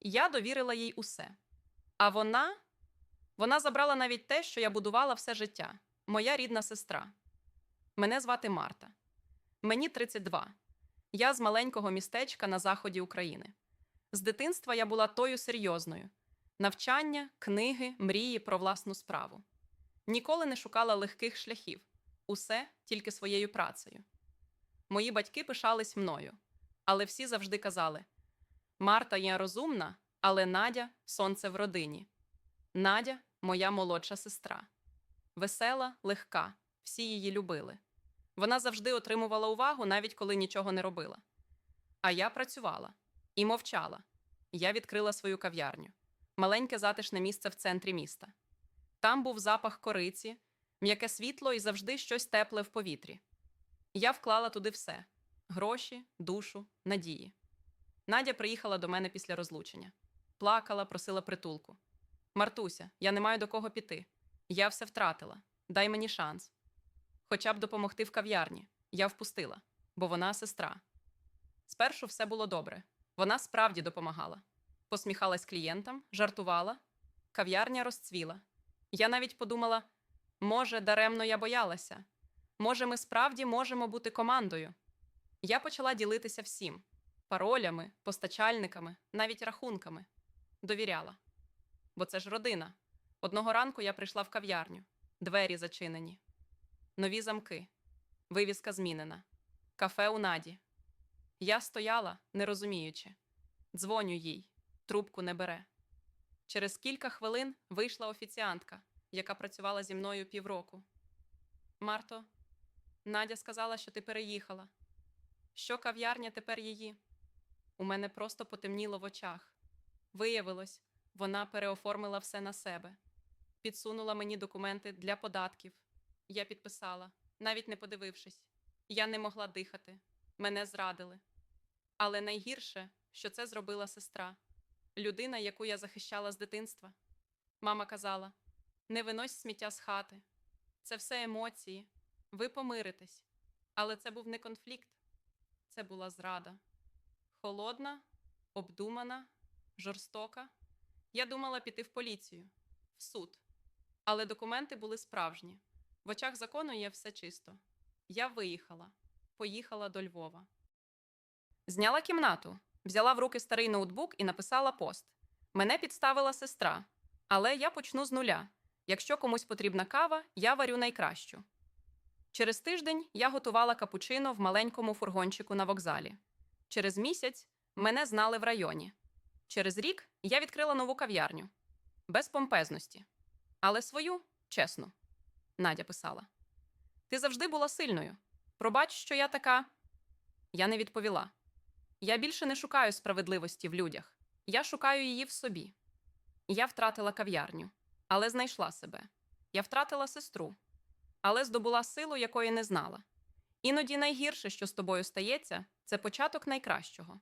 Я довірила їй усе. А вона вона забрала навіть те, що я будувала все життя. Моя рідна сестра. Мене звати Марта. Мені 32. Я з маленького містечка на заході України. З дитинства я була тою серйозною: навчання, книги, мрії про власну справу. Ніколи не шукала легких шляхів, усе тільки своєю працею. Мої батьки пишались мною, але всі завжди казали: Марта є розумна, але Надя сонце в родині. Надя моя молодша сестра. Весела, легка, всі її любили. Вона завжди отримувала увагу, навіть коли нічого не робила. А я працювала і мовчала. Я відкрила свою кав'ярню, маленьке затишне місце в центрі міста. Там був запах кориці, м'яке світло і завжди щось тепле в повітрі. Я вклала туди все: гроші, душу, надії. Надя приїхала до мене після розлучення. Плакала, просила притулку. Мартуся, я не маю до кого піти. Я все втратила. Дай мені шанс. Хоча б допомогти в кав'ярні. Я впустила, бо вона сестра. Спершу все було добре. Вона справді допомагала. Посміхалась клієнтам, жартувала. Кав'ярня розцвіла. Я навіть подумала: може, даремно я боялася. Може, ми справді можемо бути командою. Я почала ділитися всім паролями, постачальниками, навіть рахунками. Довіряла. Бо це ж родина. Одного ранку я прийшла в кав'ярню, двері зачинені, нові замки, вивіска змінена, кафе у наді. Я стояла, не розуміючи. Дзвоню їй, трубку не бере. Через кілька хвилин вийшла офіціантка, яка працювала зі мною півроку. Марто, Надя сказала, що ти переїхала. Що кав'ярня тепер її? У мене просто потемніло в очах. Виявилось, вона переоформила все на себе. Підсунула мені документи для податків. Я підписала, навіть не подивившись. Я не могла дихати. Мене зрадили. Але найгірше, що це зробила сестра, людина, яку я захищала з дитинства. Мама казала: не винось сміття з хати. Це все емоції. Ви помиритесь. Але це був не конфлікт, це була зрада. Холодна, обдумана, жорстока. Я думала піти в поліцію, в суд. Але документи були справжні. В очах закону є все чисто. Я виїхала, поїхала до Львова. Зняла кімнату, взяла в руки старий ноутбук і написала пост. Мене підставила сестра, але я почну з нуля. Якщо комусь потрібна кава, я варю найкращу. Через тиждень я готувала капучино в маленькому фургончику на вокзалі. Через місяць мене знали в районі. Через рік я відкрила нову кав'ярню без помпезності. Але свою чесно, Надя писала. Ти завжди була сильною. Пробач, що я така. Я не відповіла. Я більше не шукаю справедливості в людях. Я шукаю її в собі. Я втратила кав'ярню, але знайшла себе. Я втратила сестру, але здобула силу, якої не знала. Іноді найгірше, що з тобою стається, це початок найкращого.